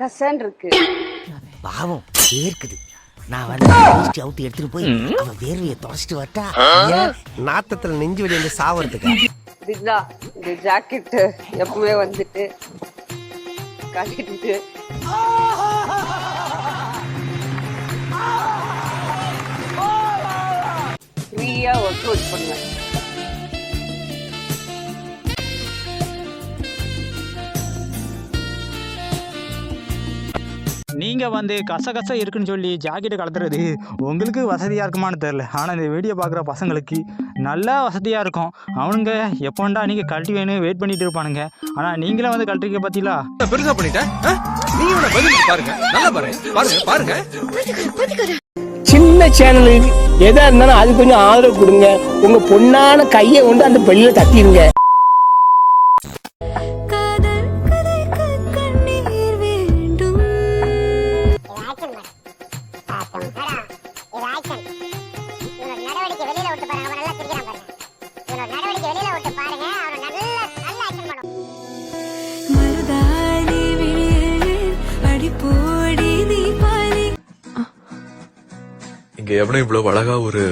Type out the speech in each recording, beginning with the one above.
கசன்னு இருக்கு. பாவம் வேர்க்குது நான் வந்து அவுத்து எடுத்துட்டு போய் அவன் வேர்வையை தொடச்சிட்டு வரட்டா? நாத்தத்துல நெஞ்சு வலி வந்து சாவறதுக்கு? இதுதான் இந்த ஜாக்கெட் எப்பவுமே வந்துட்டு கட்டிட்டு ஃப்ரீயா ஒர்க் அவுட் பண்ணுவேன். நீங்கள் வந்து கசகச இருக்குன்னு சொல்லி ஜாக்கெட்டை கலத்துறது உங்களுக்கு வசதியாக இருக்குமான்னு தெரில ஆனால் இந்த வீடியோ பார்க்குற பசங்களுக்கு நல்லா வசதியாக இருக்கும். அவனுங்க எப்போண்டா நீங்கள் கழட்டி வேணும் வெயிட் பண்ணிட்டு இருப்பானுங்க. ஆனால் நீங்களே வந்து கழட்டிக்க பார்த்தீங்களா பெருசா பண்ணிட்டேன் பதில் பாருங்க. நல்லா பாருங்க பாருங்க பாருங்க. சின்ன சேனலுக்கு எதா இருந்தாலும் அது கொஞ்சம் ஆதரவு கொடுங்க. உங்க பொண்ணான கையை கொண்டு அந்த பெல்லில தட்டிடுங்க எவனும் இவ்வளவு அழகா ஒரு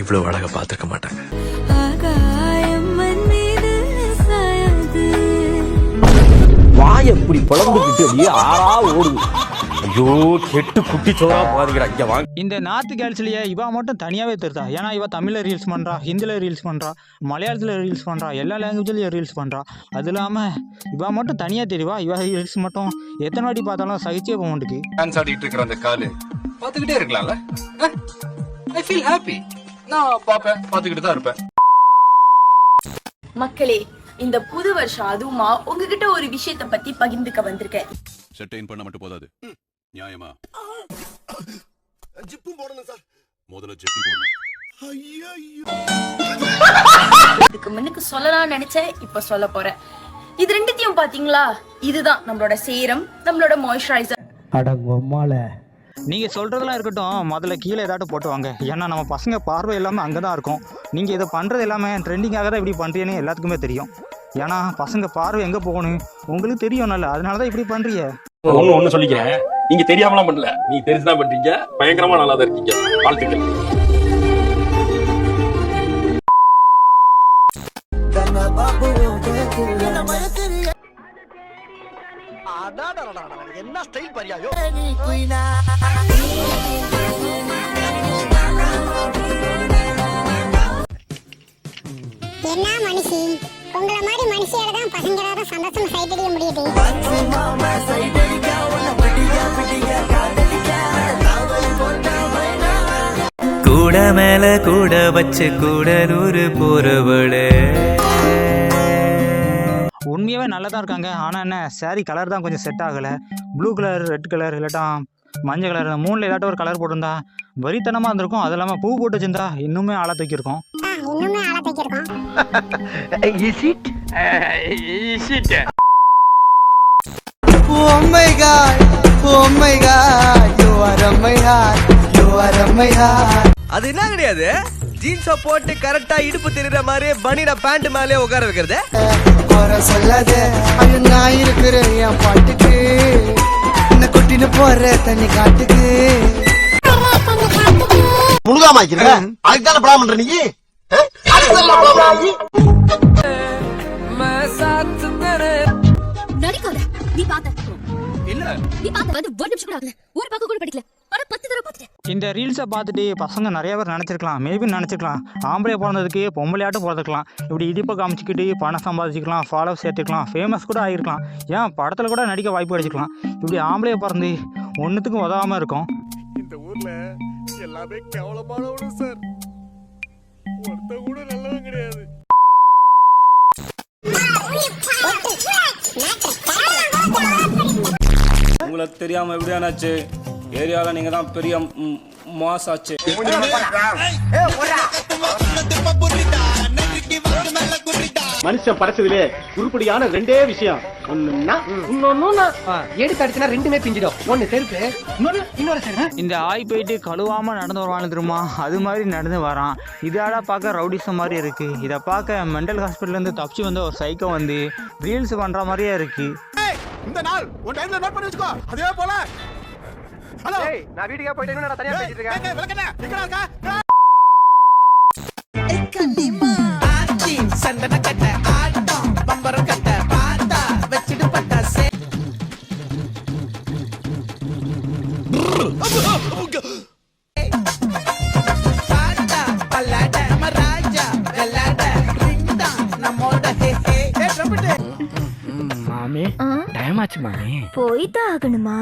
இவ்வளவு அழகா பாத்துக்க மாட்டாங்க. வாய் எப்படி புலம்புக்கிட்டு அப்படியே ஆறா ஓடுது. ஐயோ கெட்டு குட்டி சோறா போகாதீங்கடா. இங்க வாங்க. இந்த நார்த்து கேர்ள்ஸ்லேயே இவ மட்டும் தனியாகவே தெரிதா ஏன்னா இவ தமிழில் ரீல்ஸ் பண்ணுறா ஹிந்தியில் ரீல்ஸ் பண்ணுறா மலையாளத்தில் ரீல்ஸ் பண்ணுறா எல்லா லாங்குவேஜ்லையும் ரீல்ஸ் பண்ணுறா அது இல்லாமல் இவ மட்டும் தனியாக தெரியவா இவ ரீல்ஸ் மட்டும் எத்தனை வாட்டி பார்த்தாலும் சகிச்சே போக மாட்டுக்கு. டான்ஸ் ஆடிட்டு இருக்கிற அந்த காலு பாத்துக்கிட்டே இருக்கலாம்ல? ஐ ஃபீல் ஹாப்பி நான் பாப்பேன் பாத்துக்கிட்டு தான் இருப்பேன். மக்களே இந்த புது வருஷம் அதுவுமா உங்ககிட்ட ஒரு விஷயத்தை பத்தி பகிர்ந்துக்க வந்திருக்கேன். செட்டைன் பண்ண மட்டும் போதாது. நியாயமா? ஜிப்பும் போடணும் சார். முதல்ல ஜெட்டி போடணும். இதுக்கு முன்னுக்கு சொல்லலாம்னு நினைச்சேன் இப்ப சொல்ல போறேன். இது ரெண்டுத்தையும் பாத்தீங்களா? இதுதான் நம்மளோட சேரம் நம்மளோட மாய்ஸ்சரைசர் அடங்கம்மால நீங்கள் சொல்கிறதெல்லாம் இருக்கட்டும் முதல்ல கீழே ஏதாட்டும் போட்டு வாங்க. ஏன்னா நம்ம பசங்க பார்வை எல்லாமே அங்கே தான் இருக்கும். நீங்கள் இதை பண்ணுறது எல்லாமே ட்ரெண்டிங்காக தான் இப்படி பண்ணுறீன்னு எல்லாத்துக்குமே தெரியும். ஏன்னா பசங்க பார்வை எங்கே போகணும்? உங்களுக்கு தெரியும் நல்லா. அதனால தான் இப்படி பண்ணுறீங்க ஒண்ணு ஒண்ணு சொல்லிக்கிறேன். நீங்க தெரியாமலாம் பண்ணல. நீங்க தெரிஞ்சுதான் பண்றீங்க. பயங்கரமா நல்லா தான் இருக்கீங்க. வாழ்த்துக்கள். என்ன ஸ்டைல் பரியாயோ என்ன மனுஷி. உங்களை மாதிரி மனுஷியால தான் பசங்களால சந்தோஷம் சைட் முடியுது. கூட மேல கூட வச்சு கூட நூறு போறவளே. உண்மையாகவே நல்லா தான் இருக்காங்க. ஆனால் என்ன saree கலர் தான் கொஞ்சம் செட் ஆகலை. ப்ளூ கலர் ரெட் கலர் இல்லாட்டா மஞ்சள் கலர் மூணில் ஏதாட்டும் ஒரு கலர் போட்டிருந்தா வரித்தனமாக இருந்திருக்கும். அது இல்லாமல் பூ போட்டு வச்சிருந்தா இன்னுமே ஆளா தூக்கியிருக்கும். ஆ, இன்னுமே ஆள தைச்சிருக்கோம் is it is it Oh oh my god, you are a my heart, you are a my heart. அது என்ன கிடையாது? ஜீன்ஸ போட்டு கரெக்டா இடுப்பு தெரியுற மாதிரி பனில பேண்ட் மேலே உட்கார வைக்கிறது. குறை சொல்லாத அது நான் இருக்கிறேன் என் பாட்டுக்கு. என்ன கொட்டின்னு போற தண்ணி காட்டுக்கு. முழுகாம ஆக்கிறேன் அதுக்கு பண்ற நீ? நடிக்காத. நீ பாத்த இல்ல. நீ பாத்த வந்து ஒரு நிமிஷம் கூட ஆகல. ஒரு பக்கம் கூட படிக்கல. ஆனா பத்து தடவை பார்த்துட்டேன். இந்த ரீல்ஸை பார்த்துட்டு பசங்க நிறைய பேர் நினச்சிருக்கலாம். மேபி நினச்சிக்கலாம் ஆம்பளை பிறந்ததுக்கு பொம்பளையாட்டும் பிறந்துக்கலாம் இப்படி இடிப்பை காமிச்சிக்கிட்டு பணம் சம்பாதிச்சிக்கலாம் ஃபாலோ சேர்த்துக்கலாம் ஃபேமஸ் கூட ஆகிருக்கலாம். ஏன்? படத்தில் கூட நடிக்க வாய்ப்பு கிடைச்சிக்கலாம் இப்படி ஆம்பளையை பிறந்து ஒன்றுத்துக்கும் உதவாமல் இருக்கும். இந்த ஊர்ல எல்லாமே கேவலமானவனும் சார். ஒருத்த கூட நல்லவன் கிடையாது. உங்களுக்கு தெரியாம எப்படியானாச்சு ஏரியால நீங்க தான் பெரிய மாஸ் ஆச்சு மனுஷன் படைச்சதுலே உருப்படியான ரெண்டே விஷயம். ஒண்ணுன்னா இன்னொன்னு எடுத்து அடிச்சுனா ரெண்டுமே பிஞ்சிடும். ஒன்னு செருப்பு இன்னொரு இன்னொரு செருப்பு. இந்த ஆய் போயிட்டு கழுவாமல் நடந்து வருவானு தெரியுமா? அது மாதிரி நடந்து வரான். இதாடா பார்க்க ரவுடிசம் மாதிரி இருக்குது இதை பார்க்க மென்டல் ஹாஸ்பிட்டல்லேருந்து தப்பிச்சு வந்த ஒரு சைக்கோ வந்து ரீல்ஸ் பண்ணுற மாதிரியே இருக்குது இந்த நாள் உன் டைம்ல நோட் பண்ணி வச்சுக்கோ. அதே போல ஹலோ. நான் வீட்டுக்கே போயிட்டு நான் தனியா பேசிட்டு இருக்கேன். விளக்கண்ணே எங்கடா இருக்க? சந்தன கட்ட ஆட்டம் பம்பரம் கட்ட பாட்டா வச்சுட்டு பட்டா சே பாட்டா பல்லாட நம்ம ராஜா வெள்ளாட ரிங்டா நம்மோட ஹே ஹே. ஏ ட்ரம்பட் மாமி. டைம் ஆச்சு மாமி. போய்தான் ஆகணுமா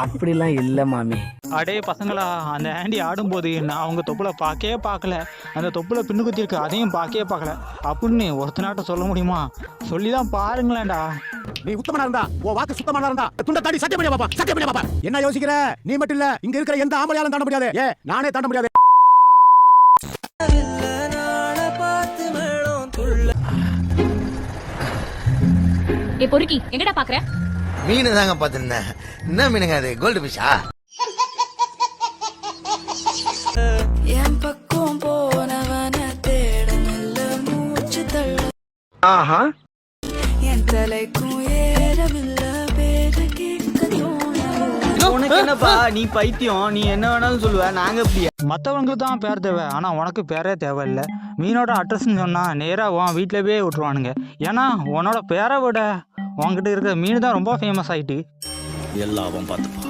அப்படிலாம் இல்ல மாமி. அடே பசங்களா அந்த ஆண்டி ஆடும்போது நான் அவங்க தொப்புல பார்க்கவே பார்க்கல. அந்த தொப்புல பின்னு குத்தி இருக்கு அதையும் பார்க்கவே பார்க்கல. அப்படின்னு ஒருத்தனாட்ட சொல்ல முடியுமா? சொல்லி தான் பாருங்களேன்டா. நீ உத்தமனா இருந்தா உன் வாக்கு சுத்தமானா இருந்தா துண்ட தாடி சத்தியம் பண்ணி பாப்பா சத்தியம் பண்ணி பாப்பா. என்ன யோசிக்கிற? நீ மட்டும் இல்ல இங்க இருக்கிற எந்த ஆம்பளையாலும் தாண்ட முடியாது. ஏ நானே தாண்ட முடியாது. ஏ பொறுக்கி எங்கடா பாக்குற? மீன் தாங்க பார்த்துருந்தேன். என்ன மீனுங்க அது? கோல்டு ஃபிஷ்ஷா என் பக்கம் போனவன தேட நல்ல மூச்சு தள்ள. ஆஹா. என் தலைக்கும் ஏறவில்லை பேர கேட்க தோணவில்லை. உனக்கு என்னப்பா? நீ பைத்தியம். நீ என்ன வேணாலும் சொல்லுவ. நாங்க இப்படியா மற்றவங்களுக்கு தான் பேர் தேவை. ஆனால் உனக்கு பேரே தேவையில்லை. மீனோட அட்ரஸ்ன்னு சொன்னால் நேராக உன் வீட்டில் போய் விட்டுருவானுங்க. ஏன்னா உன்னோட பேரை விட உன்கிட்ட இருக்கிற மீன் தான் ரொம்ப ஃபேமஸ் ஆயிட்டு. எல்லாம் பார்த்துப்பா.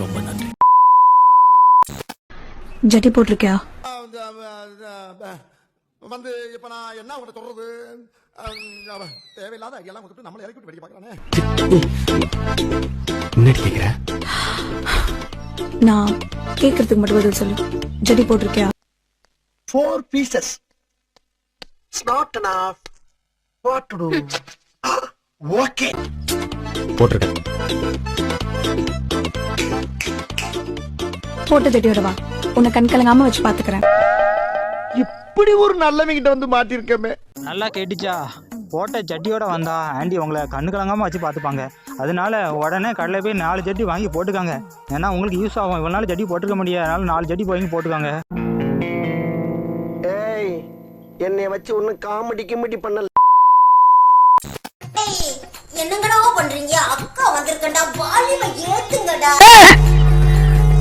ரொம்ப நன்றி. ஜட்டி போட்டிருக்கியா? வந்து இப்ப நான் என்ன உன்னை சொல்றது? தேவையில்லாத ஐடியெல்லாம் கொடுத்து நம்மளை இறக்கி விட்டு பாக்குறானே நான் கேக்குறதுக்கு மட்டும் பதில் சொல்லு. ஜட்டி போட்டிருக்கியா? Four pieces it's not enough. What to do okay போட்டிருக்கேன். போட்டு தட்டி விடவா உன்னை கண் கலங்காம வச்சு பாத்துக்கிறேன். இப்படி ஒரு நல்லவங்கிட்ட வந்து மாட்டிருக்கமே நல்லா கேட்டுச்சா? போட்ட ஜட்டியோட வந்தா ஆண்டி உங்களை கண்ணு கலங்காமல் வச்சு பார்த்துப்பாங்க அதனால உடனே கடையில் போய் நாலு ஜட்டி வாங்கி போட்டுக்காங்க. ஏன்னா உங்களுக்கு யூஸ் ஆகும். இவ்வளோ நாள் ஜட்டி போட்டுக்க முடியாது. அதனால நாலு ஜட்டி வாங்கி போட்டுக்காங்க. ஏய் என்னைய வச்சு ஒன்னும் காமெடி கிமெடி பண்ணல. என்னங்கடா பண்றீங்க? அக்கா வந்திருக்கடா வாலிம ஏத்துங்கடா.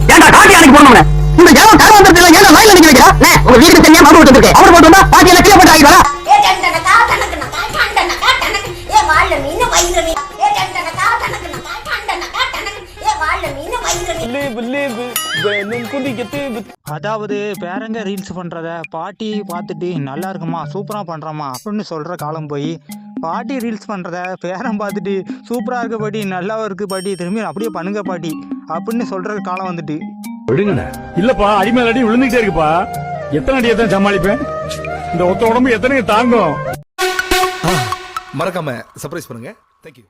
ஏன்டா காட்டி அன்னைக்கு போனவன இந்த ஜனம் தர வந்ததுல ஏன் லைன்ல நிக்க வைக்கிறா? உங்க வீட்டுக்கு தனியா மாடு விட்டு இருக்கு அவர் போட்டு வந்தா பாட்டி எல்லாம் கீழே போட்டு ஆகிடுவா ஏ டண்டனக்கா டனக்கனக்கா டண்டனக்கா டனக்கு ஏ வாழ மீன் வயிறு மீன். ஏ டண்டனக்கா டனக்கனக்கா டண்டனக்கா டனக்கு ஏ வாழ மீன் வயிறு மீன். அதாவது பேரங்க ரீல்ஸ் பண்ணுறத பாட்டி பார்த்துட்டு நல்லா இருக்குமா சூப்பராக பண்ணுறோமா அப்படின்னு சொல்கிற காலம் போய் பாட்டி ரீல்ஸ் பண்ணுறத பேரன் பார்த்துட்டு சூப்பராக இருக்கு பாட்டி நல்லாவும் இருக்கு பாட்டி திரும்பி அப்படியே பண்ணுங்க பாட்டி அப்படின்னு சொல்கிற காலம் வந்துட்டு. விடுங்கண்ணே. இல்லப்பா அடிமேல் அடி விழுந்துகிட்டே இருக்குப்பா. எத்தனை அடியை தான் சமாளிப்பேன்? இந்த ஒத்த உடம்பு எத்தனை தாங்கும். மறக்காம சர்ப்ரைஸ் பண்ணுங்க. தேங்க்யூ